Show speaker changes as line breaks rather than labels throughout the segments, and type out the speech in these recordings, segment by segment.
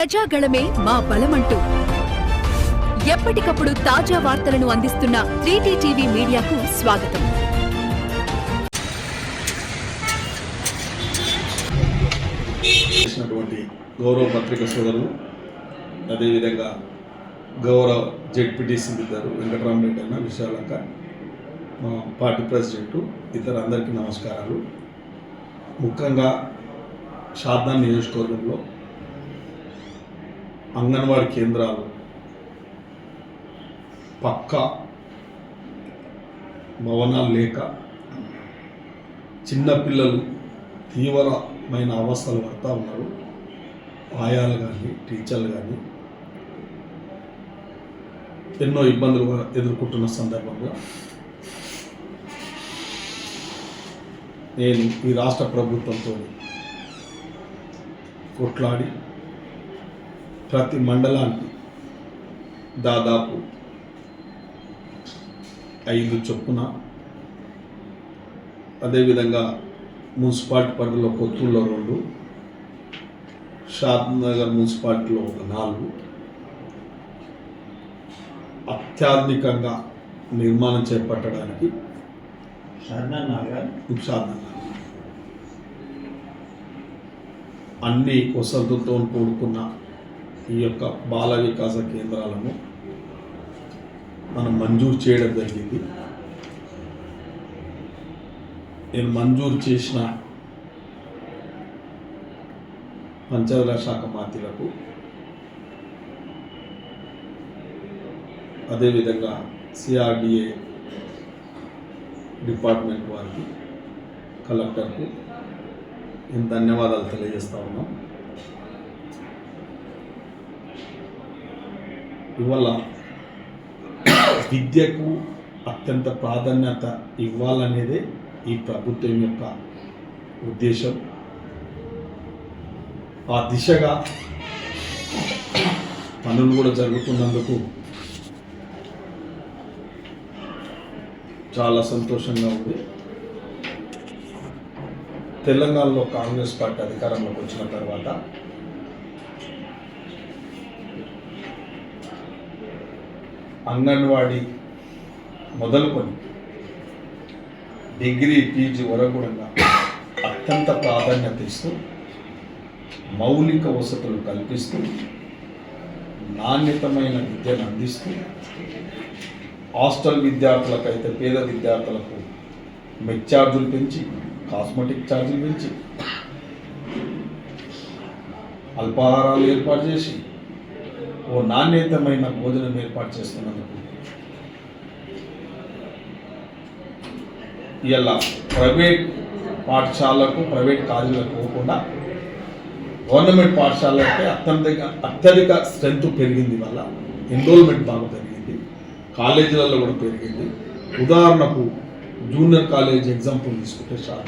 ప్రజాగళమే మా బలమంటూ. ఎప్పటికప్పుడు తాజా వార్తలను అందిస్తున్న త్రీటీ టీవీ మీడియాకు స్వాగతం.
చేసినటువంటి గౌరవ పత్రిక సోదరులు అదేవిధంగా గౌరవ జెడ్పీటీసీ ఇద్దరు వెంకటరామరెడ్డి అన్న విశాలంక మా పార్టీ ప్రెసిడెంట్ ఇతర అందరికీ నమస్కారాలు. ముఖ్యంగా షాద్నా నియోజకవర్గంలో అంగన్వాడీ కేంద్రాలు. పక్కా భవనాలు లేక చిన్నపిల్లలు తీవ్రమైన అవస్థలు పడతా ఉన్నారు. ఆయాలు కానీ టీచర్లు కానీ ఎన్నో ఇబ్బందులు ఎదుర్కొంటున్న సందర్భంలో నేను ఈ రాష్ట్ర ప్రభుత్వంతో కొట్లాడి ప్రతి మండలానికి దాదాపు ఐదు చొప్పున అదేవిధంగా మున్సిపాలిటీ పరిధిలో కొత్తూరులో రెండు షాద్ నగర్ మున్సిపాలిటీలో ఒక నాలుగు. అత్యాధునికంగా నిర్మాణం చేపట్టడానికి అన్ని వసతులతో కూడుకున్న ఈ యొక్క బాల వికాస కేంద్రాలను మనం మంజూరు చేయడం జరిగింది. నేను మంజూరు చేసిన పంచాయతీరాజ్ శాఖ మంత్రులకు అదేవిధంగా సిఆర్డిఏ డిపార్ట్మెంట్ వారికి కలెక్టర్కు నేను ధన్యవాదాలు తెలియజేస్తా ఉన్నాం ఇవాళ విద్యకు అత్యంత ప్రాధాన్యత ఇవ్వాలనేదే ఈ ప్రభుత్వం యొక్క ఉద్దేశం. ఆ దిశగా పనులు కూడా జరుగుతున్నందుకు చాలా సంతోషంగా ఉంది. తెలంగాణలో కాంగ్రెస్ పార్టీ అధికారంలోకి వచ్చిన తర్వాత అంగన్వాడీ మొదలుకొని డిగ్రీ పీజీ వరకు కూడా అత్యంత ప్రాధాన్యత ఇస్తూ మౌలిక వసతులు కల్పిస్తూ నాణ్యతమైన విద్యను అందిస్తూ హాస్టల్ విద్యార్థులకైతే పేద విద్యార్థులకు మెక్ ఛార్జీలు పెంచి కాస్మెటిక్ ఛార్జీలు పెంచి అల్పాహారాలు ఏర్పాటు చేసి ఓ నాణ్యతమైన భోజనం ఏర్పాటు చేస్తున్నందుకు. ఇలా ప్రైవేట్ పాఠశాలకు ప్రైవేట్ కాలేజీలకు పోకుండా గవర్నమెంట్ పాఠశాలలకి అత్యంత అత్యధిక స్ట్రెంత్ పెరిగింది వల్ల ఎన్రోల్మెంట్ బాగా పెరిగింది కాలేజీలలో కూడా పెరిగింది. ఉదాహరణకు జూనియర్ కాలేజ్ ఎగ్జాంపుల్ తీసుకుంటే చాలా.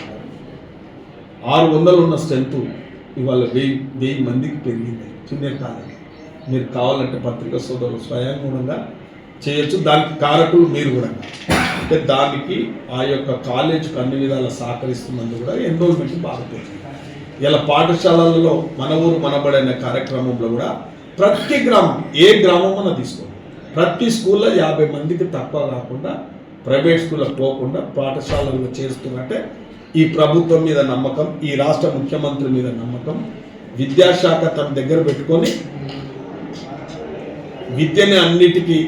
ఆరు వందలు ఉన్న స్ట్రెంత్ ఇవాళ వెయ్యి వెయ్యి మందికి పెరిగింది జూనియర్ కాలేజ్ మీరు కావాలంటే పత్రికా సోదరులు స్వయంగా చేయొచ్చు. దానికి కారకులు మీరు కూడా. అంటే దానికి ఆ యొక్క కాలేజీకి అన్ని విధాల సహకరిస్తున్నందుకు కూడా ఎన్రోల్మెంట్ బాగా ఇలా పాఠశాలలలో మన ఊరు మనబడైన కార్యక్రమంలో కూడా ప్రతి గ్రామం ఏ గ్రామం అన్న తీసుకోండి. ప్రతి స్కూల్లో యాభై మందికి తక్కువ కాకుండా ప్రైవేట్ స్కూళ్ళకి పోకుండా పాఠశాలలో చేస్తున్నట్టే ఈ ప్రభుత్వం మీద నమ్మకం ఈ రాష్ట్ర ముఖ్యమంత్రి మీద నమ్మకం విద్యాశాఖ తన దగ్గర పెట్టుకొని విద్యని అన్నిటికీ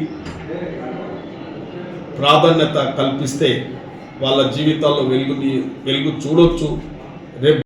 ప్రాధాన్యత కల్పిస్తే వాళ్ళ జీవితాల్లో వెలుగుని వెలుగు చూడొచ్చు. రేపు